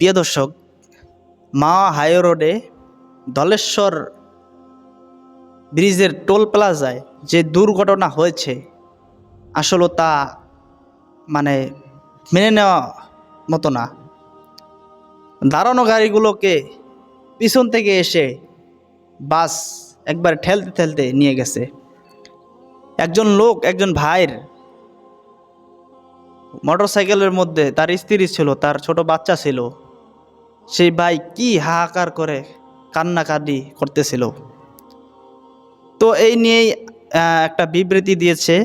প্রিয় দর্শক, মা হাই রোডে ধলেশ্বর ব্রিজের টোল প্লাজায় যে দুর্ঘটনা হয়েছে আসলে তা মানে মেনে নেওয়া মতো না। দাঁড়ানো গাড়িগুলোকে পিছন থেকে এসে বাস একবার ঠেলতে ঠেলতে নিয়ে গেছে। একজন লোক, একজন ভাইয়ের মোটরসাইকেলের মধ্যে তার স্ত্রী ছিল, তার ছোট বাচ্চা ছিল। সেই ভাই কি হাহাকার করে কান্নাকাটি করতেছিল। তো এই নিয়েই একটা বিবৃতি দিয়েছে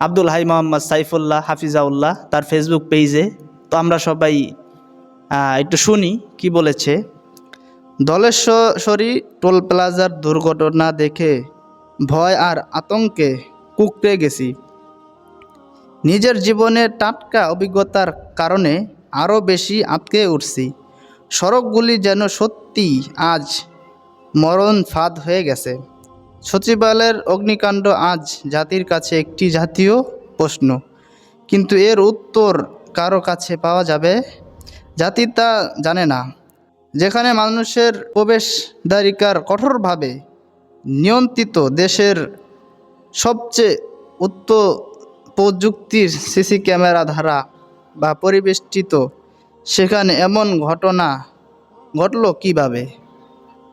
আব্দুল হাই মোহাম্মদ সাইফুল্লাহ হাফিজাউল্লাহ তার ফেসবুক পেজে। তো আমরা সবাই একটু শুনি কি বলেছে। দলেশ্বরী টোল প্লাজার দুর্ঘটনা দেখে ভয় আর আতঙ্কে কুকড়ে গেছি। নিজের জীবনের টাটকা অভিজ্ঞতার কারণে আরও বেশি আঁতকে উঠছি। সড়কগুলি যেন সত্যি আজ মরণ ফাঁদ হয়ে গেছে। সচিবালয়ের অগ্নিকাণ্ড আজ জাতির কাছে একটি জাতীয় প্রশ্ন। কিন্তু এর উত্তর কারও কাছে পাওয়া যাবে? জাতি তা জানে না। যেখানে মানুষের প্রবেশদ্বারিকার কঠোরভাবে নিয়ন্ত্রিত দেশের সবচেয়ে উত্ত প্রযুক্তির সিসি ক্যামেরা ধারা বা পরিবেষ্টিত, সেখানে এমন ঘটনা ঘটলো কীভাবে?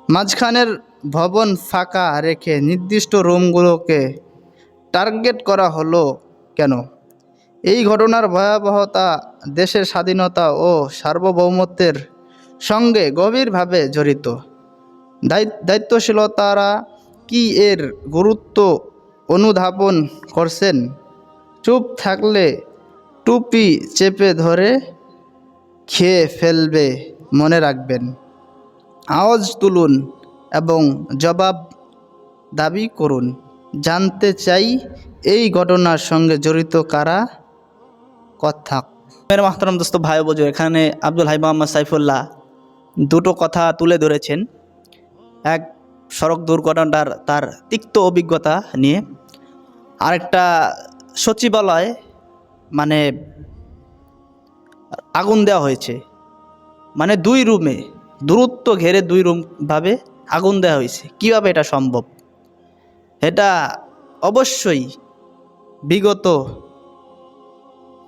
মাঝখানের ভবন ফাঁকা রেখে নির্দিষ্ট রুমগুলোকে টার্গেট করা হলো কেন? এই ঘটনার ভয়াবহতা, দেশের স্বাধীনতা ও সার্বভৌমত্বের সঙ্গে গভীরভাবে জড়িত। দায়িত্ব দায়িত্বশীলতারা কি এর গুরুত্ব অনুধাবন করছেন? চুপ থাকলে টুপি চেপে ধরে খেয়ে ফেলবে, মনে রাখবেন। আওয়াজ তুলুন এবং জবাব দাবি করুন। জানতে চাই এই ঘটনার সঙ্গে জড়িত কারা? কথা। মেরে মাহতারাম দোস্ত, ভাই বোঝো এখানে আব্দুল হাই মোহাম্মদ সাইফুল্লাহ দুটো কথা তুলে ধরেছেন। এক, সড়ক দুর্ঘটনার তার তিক্ত অভিজ্ঞতা নিয়ে। আরেকটা, সচিবালয় মানে আগুন দেওয়া হয়েছে। মানে দুই রুমে, দূরত্ব ঘেরে দুই রুম ভাবে আগুন দেওয়া হয়েছে। কীভাবে এটা সম্ভব? এটা অবশ্যই বিগত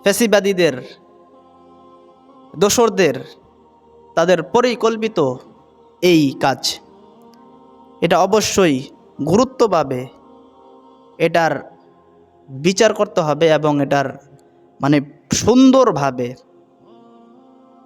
ফ্যাসিবাদীদের, দোসরদের, তাদের পরিকল্পিত এই কাজ। এটা অবশ্যই গুরুত্বভাবে এটার বিচার করতে হবে এবং এটার মানে সুন্দরভাবে